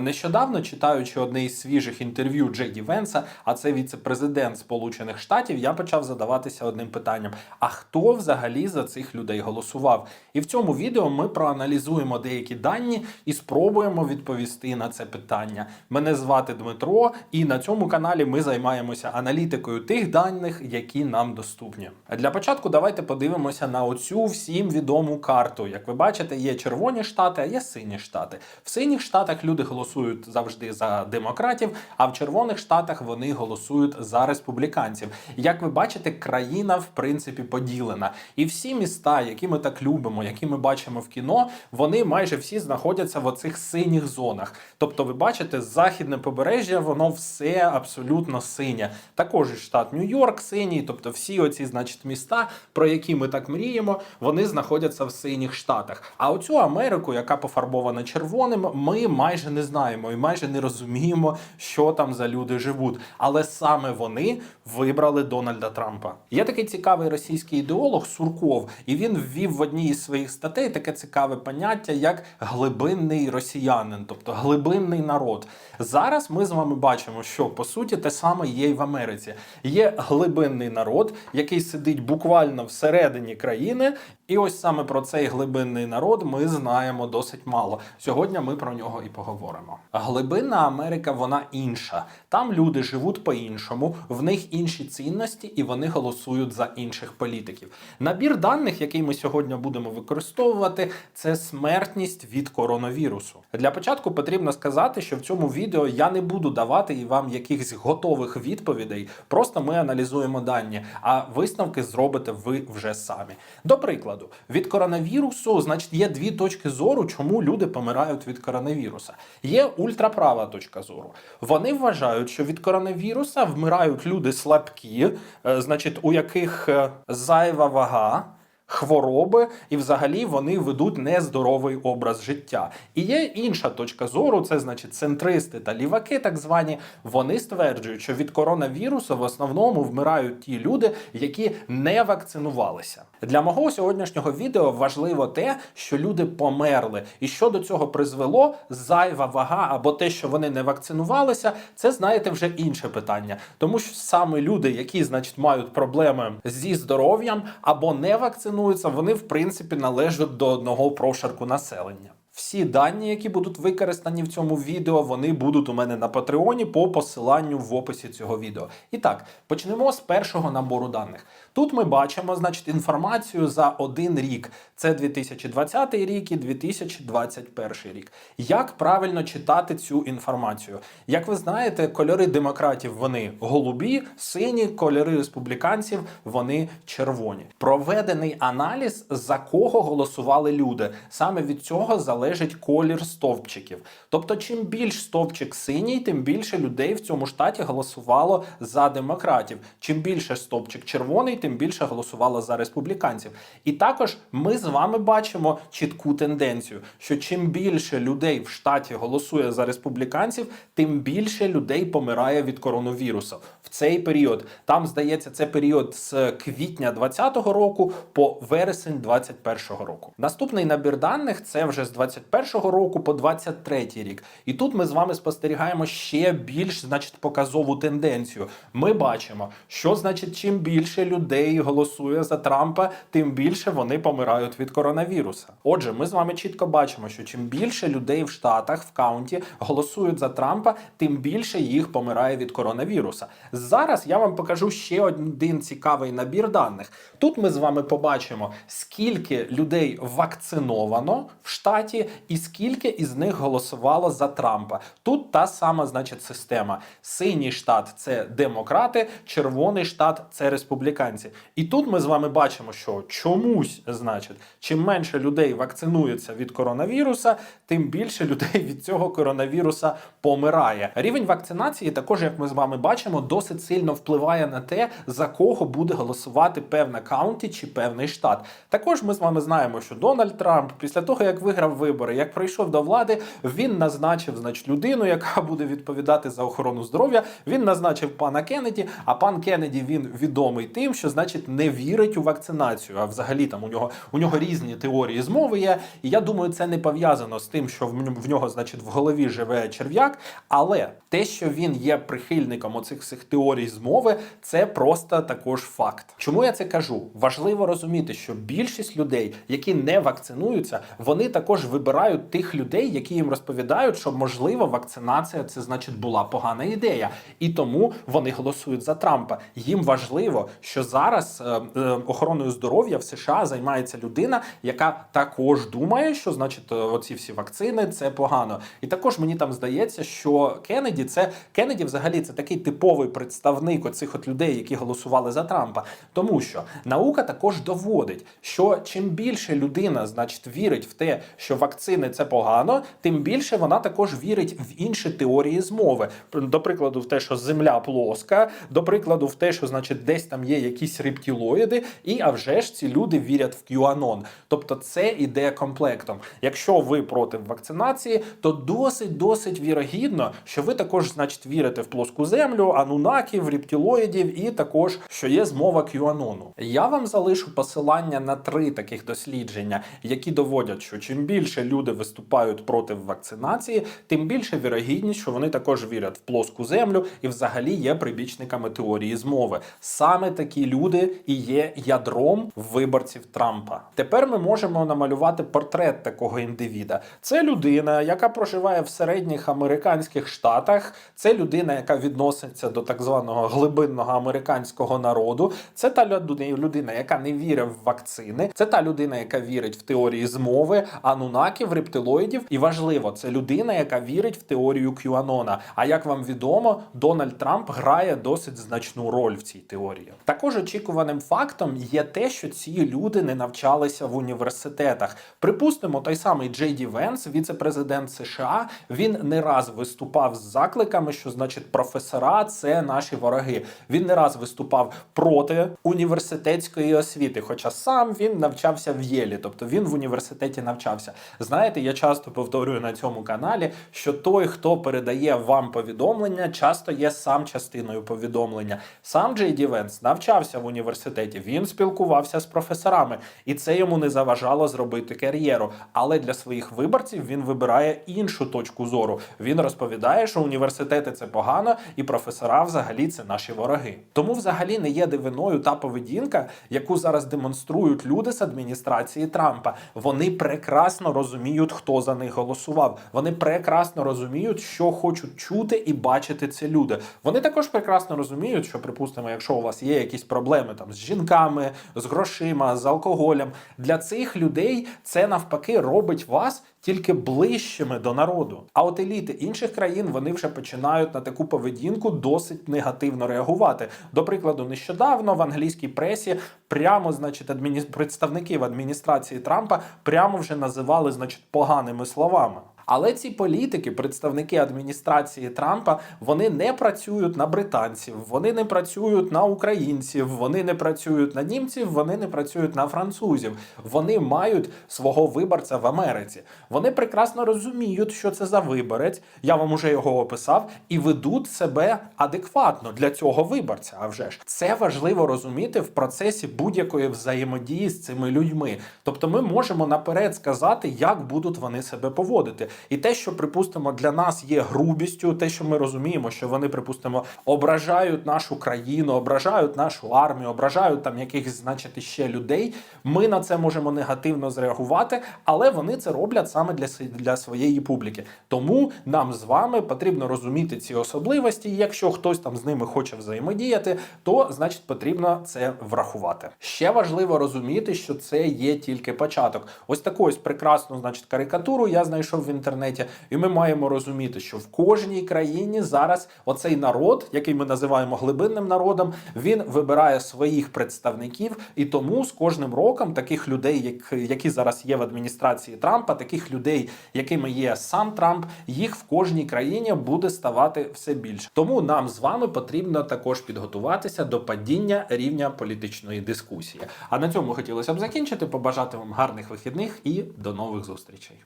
Нещодавно читаючи одне із свіжих інтерв'ю Джеді Венса, а це віце-президент Сполучених Штатів, я почав задаватися одним питанням: а хто взагалі за цих людей голосував? І в цьому відео ми проаналізуємо деякі дані і спробуємо відповісти на це питання. Мене звати Дмитро, і на цьому каналі ми займаємося аналітикою тих даних, які нам доступні. Для початку давайте подивимося на оцю всім відому карту. Як ви бачите, є червоні штати, а є сині штати. В синіх штатах люди голосують завжди за демократів, а в червоних штатах вони голосують за республіканців. Як ви бачите, країна в принципі поділена. І всі міста, які ми так любимо, які ми бачимо в кіно, вони майже всі знаходяться в оцих синіх зонах. Тобто, ви бачите, західне побережжя, воно все абсолютно синє. Також і штат Нью-Йорк синій, тобто всі оці, значить, міста, про які ми так мріємо, вони знаходяться в синіх штатах. А оцю Америку, яка пофарбована червоним, ми майже не знаємо і майже не розуміємо, що там за люди живуть. Але саме вони вибрали Дональда Трампа. Є такий цікавий російський ідеолог Сурков, і він ввів в одній із своїх статей таке цікаве поняття, як глибинний росіянин, тобто глибинний народ. Зараз ми з вами бачимо, що по суті те саме є і в Америці. Є глибинний народ, який сидить буквально всередині країни. І ось саме про цей глибинний народ ми знаємо досить мало. Сьогодні ми про нього і поговоримо. Глибинна Америка вона інша. Там люди живуть по-іншому, в них інші цінності, і вони голосують за інших політиків. Набір даних, який ми сьогодні будемо використовувати, це смертність від коронавірусу. Для початку потрібно сказати, що в цьому відео я не буду давати і вам якихось готових відповідей. Просто ми аналізуємо дані, а висновки зробите ви вже самі. До прикладу, від коронавірусу, значить, є дві точки зору, чому люди помирають від коронавіруса. Є ультраправа точка зору. Вони вважають, що від коронавіруса вмирають люди слабкі, е, значить, у яких е, зайва вага. Хвороби, і взагалі вони ведуть нездоровий образ життя. І є інша точка зору, це значить центристи та ліваки, так звані. Вони стверджують, що від коронавірусу в основному вмирають ті люди, які не вакцинувалися. Для мого сьогоднішнього відео важливо те, що люди померли, і що до цього призвело? Зайва вага або те, що вони не вакцинувалися, це знаєте вже інше питання, тому що саме люди, які значить мають проблеми зі здоров'ям або не вакцинуються, вони в принципі належать до одного прошарку населення. Всі дані, які будуть використані в цьому відео, вони будуть у мене на Патреоні по посиланню в описі цього відео. І так, почнемо з першого набору даних. Тут ми бачимо, значить, інформацію за один рік. Це 2020 рік і 2021 рік. Як правильно читати цю інформацію? Як ви знаєте, кольори демократів вони голубі, сині, кольори республіканців вони червоні. Проведений аналіз, за кого голосували люди. Саме від цього залежить колір стовпчиків. Тобто, чим більш стовпчик синій, тим більше людей в цьому штаті голосувало за демократів. Чим більше стовпчик червоний, тим більше голосувало за республіканців. І також ми з вами бачимо чітку тенденцію, що чим більше людей в штаті голосує за республіканців, тим більше людей помирає від коронавірусу. В цей період там здається, це період з квітня 2020 року по вересень 2021 року. Наступний набір даних це вже з 2021 року по 2023 рік. І тут ми з вами спостерігаємо ще більш значить показову тенденцію. Ми бачимо, що значить, чим більше людей голосує за Трампа, тим більше вони помирають від коронавіруса. Отже, ми з вами чітко бачимо, що чим більше людей в штатах в каунті голосують за Трампа, тим більше їх помирає від коронавіруса. Зараз я вам покажу ще один цікавий набір даних. Тут ми з вами побачимо, скільки людей вакциновано в штаті, і скільки із них голосувало за Трампа. Тут та сама, значить, система. Синій штат це демократи, червоний штат це республіканці. І тут ми з вами бачимо, що чомусь, значить, чим менше людей вакцинується від коронавіруса, тим більше людей від цього коронавіруса помирає. Рівень вакцинації, також, як ми з вами бачимо, досить сильно впливає на те, за кого буде голосувати певна каунті чи певний штат. Також ми з вами знаємо, що Дональд Трамп, після того як виграв вибори. Як прийшов до влади, він назначив значить, людину, яка буде відповідати за охорону здоров'я. Він назначив пана Кеннеді. А пан Кеннеді він відомий тим, що значить не вірить у вакцинацію. А взагалі там у нього у нього різні теорії змови є. І я думаю, це не пов'язано з тим, що в нього, значить, в голові живе черв'як. Але те, що він є прихильником оцих всіх теорій змови, це просто також факт. Чому я це кажу? Важливо розуміти, що більшість людей, які не вакцинуються, вони також вибирають тих людей, які їм розповідають, що можливо вакцинація це значить була погана ідея, і тому вони голосують за Трампа. Їм важливо, що зараз е, е, охороною здоров'я в США займається людина, яка також думає, що значить е, оці всі вакцини це погано. І також мені там здається, що Кеннеді це Кеннеді взагалі це такий типовий представник оцих от людей, які голосували за Трампа. Тому що наука також доводить, що чим більше людина, значить, вірить в те, що вакцини це погано, тим більше вона також вірить в інші теорії змови. До прикладу, в те, що земля плоска, до прикладу, в те, що значить десь там є якісь рептилоїди, і а вже ж ці люди вірять в QAnon. Тобто це іде комплектом. Якщо ви проти вакцинації, то досить досить вірогідно, що ви також, значить, вірите в плоску землю, анунаків, рептилоїдів, і також що є змова QAnon. Я вам залишу посилання на три таких дослідження, які доводять, що чим більше люди виступають проти вакцинації, тим більше вірогідність, що вони також вірять в плоску землю і взагалі є прибічниками теорії змови. Саме такі люди і є ядром виборців Трампа. Тепер ми можемо намалювати портрет такого індивіда. Це людина, яка проживає в середніх американських штатах. Це людина, яка відноситься до так званого глибинного американського народу. Це та людина, яка не вірить в вакцини. Це та людина, яка вірить в теорії змови, анунаків, рептилоїдів. І важливо, це людина, яка вірить в теорію Кюанона. А як вам відомо, Дональд Трамп грає досить значну роль в цій теорії. Також очікуваним фактом є те, що ці люди не навчалися в університетах. Припустимо, той самий Джей Ді Венс, віце-президент США, він не раз виступав з закликами, що значить професора це наші вороги. Він не раз виступав проти університетської освіти, хоча сам він навчався в Єлі, тобто він в університеті навчався. Знаєте, я часто повторюю на цьому каналі, що той, хто передає вам повідомлення, часто є сам частиною повідомлення. Сам Джей Ді навчався в університеті, він спілкувався з професорами, і це йому не заважало зробити кар'єру. Але для своїх виборців він вибирає іншу точку зору. Він розповідає, що університети це погано, і професора взагалі це наші вороги. Тому взагалі не є дивиною та поведінка, яку зараз демонструють люди з адміністрації Трампа. Вони прекрасно розуміють, хто за них голосував. Вони прекрасно розуміють, що хочуть чути і бачити ці люди. Вони також прекрасно розуміють, що, припустимо, якщо у вас є якісь проблеми там з жінками, з грошима, з алкоголем, для цих людей це навпаки робить вас тільки ближчими до народу. А от еліти інших країн вони вже починають на таку поведінку досить негативно реагувати. До прикладу, нещодавно в англійській пресі прямо, значить, адміні... представників адміністрації Трампа прямо вже називали, значить, поганими словами. Але ці політики, представники адміністрації Трампа, вони не працюють на британців, вони не працюють на українців, вони не працюють на німців, вони не працюють на французів. Вони мають свого виборця в Америці. Вони прекрасно розуміють, що це за виборець. Я вам уже його описав, і ведуть себе адекватно для цього виборця. А вже ж це важливо розуміти в процесі будь-якої взаємодії з цими людьми. Тобто, ми можемо наперед сказати, як будуть вони себе поводити. І те, що припустимо для нас є грубістю, те, що ми розуміємо, що вони, припустимо, ображають нашу країну, ображають нашу армію, ображають там якихось, значить, ще людей. Ми на це можемо негативно зреагувати, але вони це роблять саме для, для своєї публіки. Тому нам з вами потрібно розуміти ці особливості. Якщо хтось там з ними хоче взаємодіяти, то значить потрібно це врахувати. Ще важливо розуміти, що це є тільки початок. Ось таку ось прекрасну, значить, карикатуру я знайшов в інтернеті, і ми маємо розуміти, що в кожній країні зараз оцей народ, який ми називаємо глибинним народом, він вибирає своїх представників, і тому з кожним роком таких людей, як, які зараз є в адміністрації Трампа, таких людей, якими є сам Трамп, їх в кожній країні буде ставати все більше. Тому нам з вами потрібно також підготуватися до падіння рівня політичної дискусії. А на цьому хотілося б закінчити. Побажати вам гарних вихідних і до нових зустрічей.